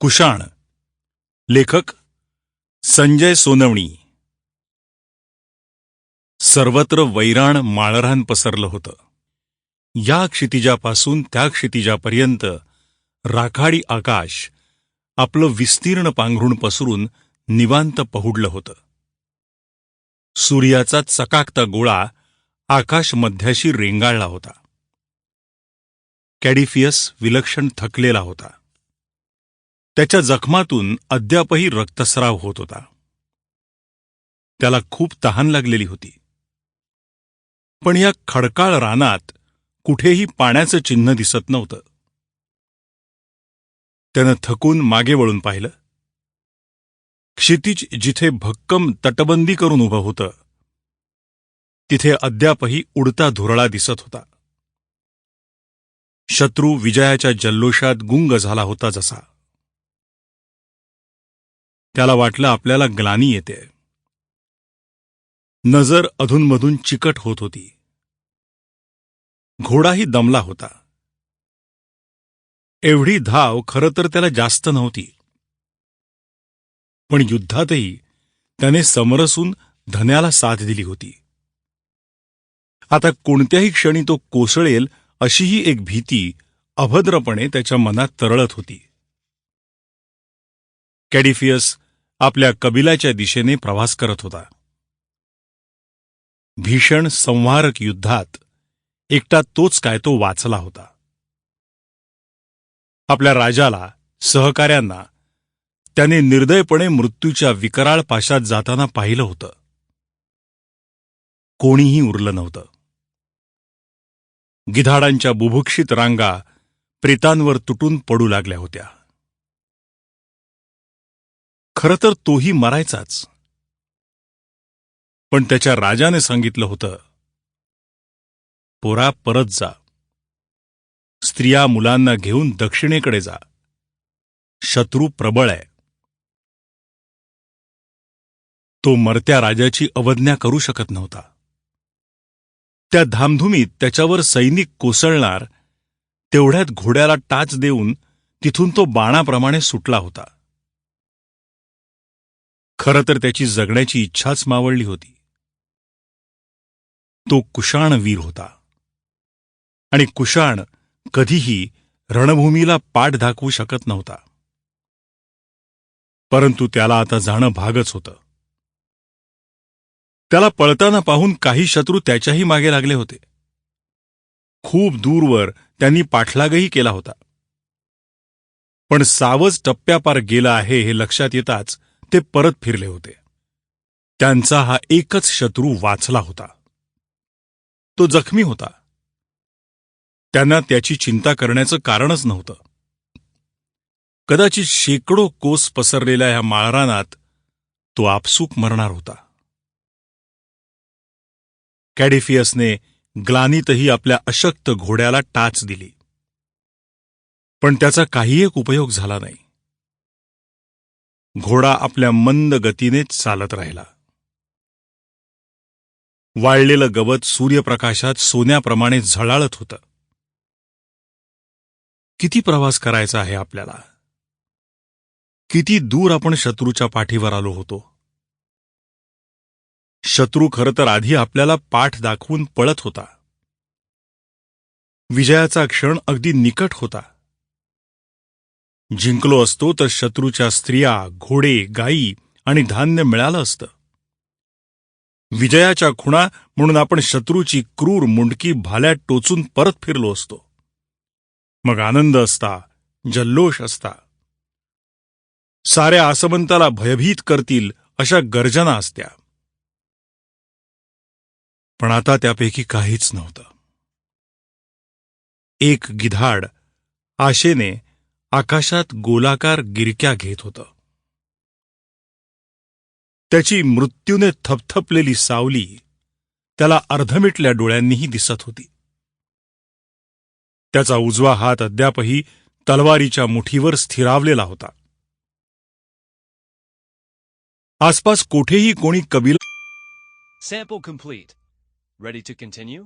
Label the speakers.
Speaker 1: कुशाण लेखक संजय सोनवणी. सर्वत्र वैराण माळरान पसरलं होतं. या क्षितिजापासून त्या क्षितिजापर्यंत राखाडी आकाश आपलं विस्तीर्ण पांघरुण पसरून निवांत पहुडलं होतं. सूर्याचा चकाकता गोळा आकाश मध्याशी रेंगाळला होता. कॅडिफियस विलक्षण थकलेला होता. त्याच्या जखमातून अद्यापही रक्तस्राव होत होता. त्याला खूप तहान लागलेली होती. पण या खडकाळ रानात कुठेही पाण्याचं चिन्ह दिसत नव्हतं. त्यानं थकून मागे वळून पाहिलं. क्षितिज जिथे भक्कम तटबंदी करून उभं होतं तिथे अद्यापही उडता धुरळा दिसत होता. शत्रू विजयाच्या जल्लोषात गुंग झाला होता जसा. त्याला वाटलं आपल्याला ग्लानी येते. नजर अधूनमधून चिकट होत होती. घोडाही दमला होता. एवढी धाव खरं तर त्याला जास्त नव्हती. पण युद्धातही त्याने समरसून धन्याला साथ दिली होती. आता कोणत्याही क्षणी तो कोसळेल अशीही एक भीती अभद्रपणे त्याच्या मनात तरळत होती. कॅडिफियस आपल्या कबिलाच्या दिशेने प्रवास करत होता. भीषण संहारक युद्धात एकटा तोच काय तो वाचला होता. आपल्या राजाला सहकाऱ्यांना त्याने निर्दयपणे मृत्यूच्या विकराळ पाशात जाताना पाहिलं होतं. कोणीही उरलं नव्हतं. गिधाडांच्या बुभुक्षित रांगा प्रेतांवर तुटून पडू लागल्या होत्या. खरं तर तोही मरायचाच. पण त्याच्या राजाने सांगितलं होतं पोरा परत जा. स्त्रिया मुलांना घेऊन दक्षिणेकडे जा. शत्रू प्रबळ आहे. तो मरत्या राजाची अवज्ञा करू शकत नव्हता. त्या धामधुमीत त्याच्यावर सैनिक कोसळणार तेवढ्यात घोड्याला टाच देऊन तिथून तो बाणाप्रमाणे सुटला होता. खरं तर त्याची जगण्याची इच्छाच मावळली होती. तो कुशाण वीर होता. आणि कुशाण कधीही रणभूमीला पाठ दाखवू शकत नव्हता. परंतु त्याला आता जाणं भागच होतं. त्याला पळताना पाहून काही शत्रू त्याच्याही मागे लागले होते. खूप दूरवर त्यांनी पाठलागही केला होता. पण सावज टप्प्यापार गेला आहे हे लक्षात येताच ते परत फिरले होते. त्यांचा हा एकच शत्रू वाचला होता. तो जखमी होता. त्यांना त्याची चिंता करण्याचं कारणच नव्हतं. कदाचित शेकडो कोस पसरलेल्या ह्या माळरानात तो आपसूक मरणार होता. कॅडिफियसने ग्लानीतही आपल्या अशक्त घोड्याला टाच दिली. पण त्याचा काही एक उपयोग झाला नाही. घोडा आपल्या मंद गतीनेच चालत राहिला. वाळलेलं गवत सूर्यप्रकाशात सोन्याप्रमाणे झळाळत होतं. किती प्रवास करायचा आहे आपल्याला? किती दूर आपण शत्रूच्या पाठीवर आलो होतो? शत्रू खरं तर आधी आपल्याला पाठ दाखवून पळत होता. विजयाचा क्षण अगदी निकट होता. जिंकलो असतो तर शत्रूच्या स्त्रिया घोडे गायी आणि धान्य मिळालं असतं. विजयाच्या खुणा म्हणून आपण शत्रूची क्रूर मुंडकी भाल्यात टोचून परत फिरलो असतो. मग आनंद असता जल्लोष असता. साऱ्या आसमंताला भयभीत करतील अशा गर्जना असत्या. पण आता त्यापैकी काहीच नव्हतं. एक गिधाड आशेने आकाशात गोलाकार गिरक्या घेत होतं त्याची मृत्यूने थपथपलेली सावली त्याला अर्धमिटल्या डोळ्यांनीही दिसत होती त्याचा उजवा हात अद्यापही तलवारीच्या मुठीवर स्थिरावलेला होता आसपास कोठेही कोणी कबीला
Speaker 2: Sample complete. Ready to continue?